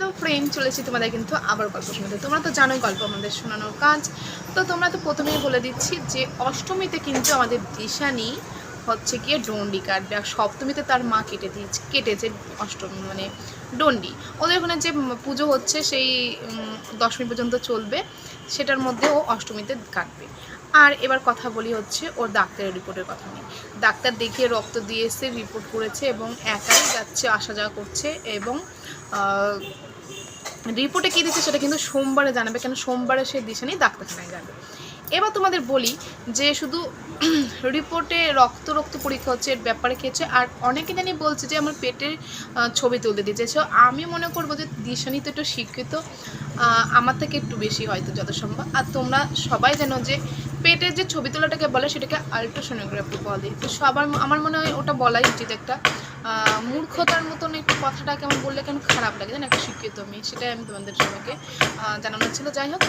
তো ফ্রেন্ড চলেছি, তোমাদের কিন্তু আবার গল্প শোনাতে। তোমরা তো জানোই গল্প আমাদের শোনানোর কাজ। তো তোমরা তো প্রথমেই বলে দিচ্ছি যে, অষ্টমীতে কিন্তু আমাদের দিশানি হচ্ছে গিয়ে ডন্ডি কাটবে, আর সপ্তমীতে তার মা কেটে দিয়েছে, কেটেছে অষ্টমী মানে ডন্ডি। ওদের ওখানে যে পুজো হচ্ছে সেই দশমী পর্যন্ত চলবে, সেটার মধ্যে ও অষ্টমীতে কাটবে। আর এবার কথা বলি হচ্ছে ওর ডাক্তারের রিপোর্টের কথা নিয়ে। ডাক্তার দেখিয়ে রক্ত দিয়ে এসে রিপোর্ট করেছে এবং একাই যাচ্ছে, আসা যাওয়া করছে এবং রিপোর্টে কী দিচ্ছে সেটা কিন্তু সোমবারে জানাবে, কেন সোমবারে সে দিশা নিয়ে ডাক্তারখানায় যাবে। এবার তোমাদের বলি যে শুধু রিপোর্টে রক্ত রক্ত পরীক্ষা হচ্ছে, এর ব্যাপারে হচ্ছে, আর অনেকে জানি বলছে যে আমার পেটের ছবি তুলতে দিয়েছে। সো আমি মনে করব যে দিশানি তো একটু শিক্ষিত আমার থেকে একটু বেশি হয়তো যত সম্ভব আর তোমরা সবাই জানো যে পেটের যে ছবি তোলাটাকে বলে, সেটাকে আলট্রাসোনোগ্রাফি বলে। তো সবার, আমার মনে হয় ওটা বলাই উচিত একটা। মূর্খতার মতন একটু কথাটা কেমন বললে কেন খারাপ লাগে, জানো, একটা শিক্ষিত মেয়ে, সেটাই আমি তোমাদের সবাইকে জানানো ছিল। যাই হোক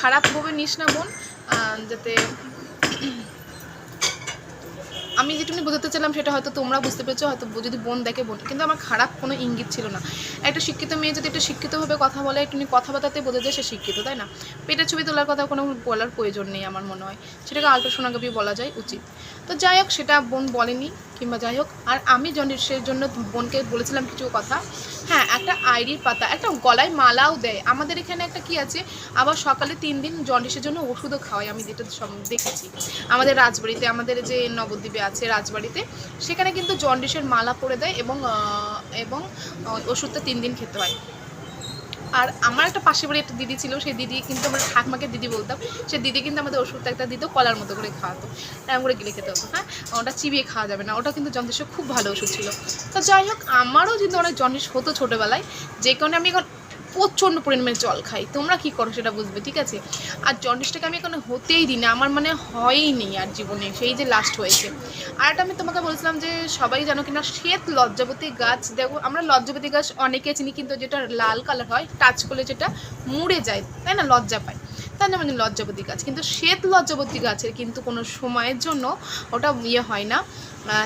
খারাপ ভাবে নিস না বোন যাতে আমি যেটুকুনি বোঝাতে চাইলাম সেটা হয়তো তোমরা বুঝতে পেরেছ, হয়তো যদি বোন দেখে বোন কিন্তু আমার খারাপ কোনো ইঙ্গিত ছিল না। একটা শিক্ষিত মেয়ে যদি একটু শিক্ষিতভাবে কথা বলে একটু কথাবার্তাতে বোঝা যায় সে শিক্ষিত, তাই না? পেটের ছবি তোলার কথা কোনো বলার প্রয়োজন নেই আমার মনে হয়। সেটাকে আলট্রাসোনোগ্রাফি বলা যায়, উচিত। তো যাই হোক, সেটা বোন বলেনি। কিংবা যাই হোক, আর আমি জন্ডিসের জন্য বোনকে বলেছিলাম কিছু কথা। হ্যাঁ একটা আইডির পাতা, একটা গলায় মালাও দেয়। আমাদের এখানে একটা কি আছে? আবার সকালে তিন দিন জন্ডিসের জন্য ওষুধও খাওয়াই আমি যেটা দেখেছি। আমাদের রাজবাড়িতে, আমাদের যে নবদ্বীপে আছে রাজবাড়িতে, সেখানে কিন্তু জন্ডিসের মালা পরে দেয় এবং এবং ওষুধটা তিন দিন খেতে হয়। আর আমার একটা পাশে বাড়ি একটা দিদি ছিল, সেই দিদি কিন্তু আমরা ঠাকমাকে দিদি বলতাম। সে দিদি কিন্তু আমাদের ওষুধটা একটা দিত, কলার মতো করে খাওয়াতো, এরকম করে গিলে খেতে হতো হ্যাঁ? ওটা চিবিয়ে খাওয়া যাবে না, ওটা কিন্তু জন্ডিসের খুব ভালো ওষুধ ছিল। তো যাই হোক, আমারও কিন্তু অনেক জন্ডিস হতো ছোটোবেলায়। যে কারণে আমি এখন প্রচণ্ড পরিমাণে জল খাই। তোমরা কি করো সেটা বুঝবে, ঠিক আছে? আর জন্ডিসটাকে আমি এখন হতেই দিই না আমার মানে হয়ই নেই আর জীবনে, সেই যে লাস্ট হয়েছে। আর একটা আমি তোমাকে বলছিলাম যে, সবাই জানো কিনা, শ্বেত লজ্জাবতী গাছ, দেখো, আমরা লজ্জাবতী গাছ অনেকে চিনি, কিন্তু যেটা লাল কালার হয় টাচ করলে যেটা মুড়ে যায়, তাই না? লজ্জা পায়। না মানে লজ্জাবতী গাছ। কিন্তু শ্বেত লজ্জাবতী গাছের কিন্তু কোনো সময়ের জন্য ওটা ইয়ে হয় না।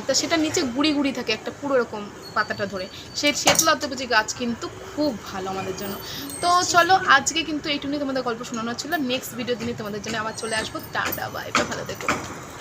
তা সেটা নিচে গুড়ি গুড়ি থাকে, একটা পুরো এরকম পাতাটা ধরে। সেই শেতলা অর্থপুজি গাছ কিন্তু খুব ভালো আমাদের জন্য। তো চলো, আজকে কিন্তু এইটুকুনি তোমাদের গল্প শোনানো ছিল। নেক্সট ভিডিও দিনে তোমাদের জন্য আবার চলে আসব। টাটা বা এটা ভালো দেখো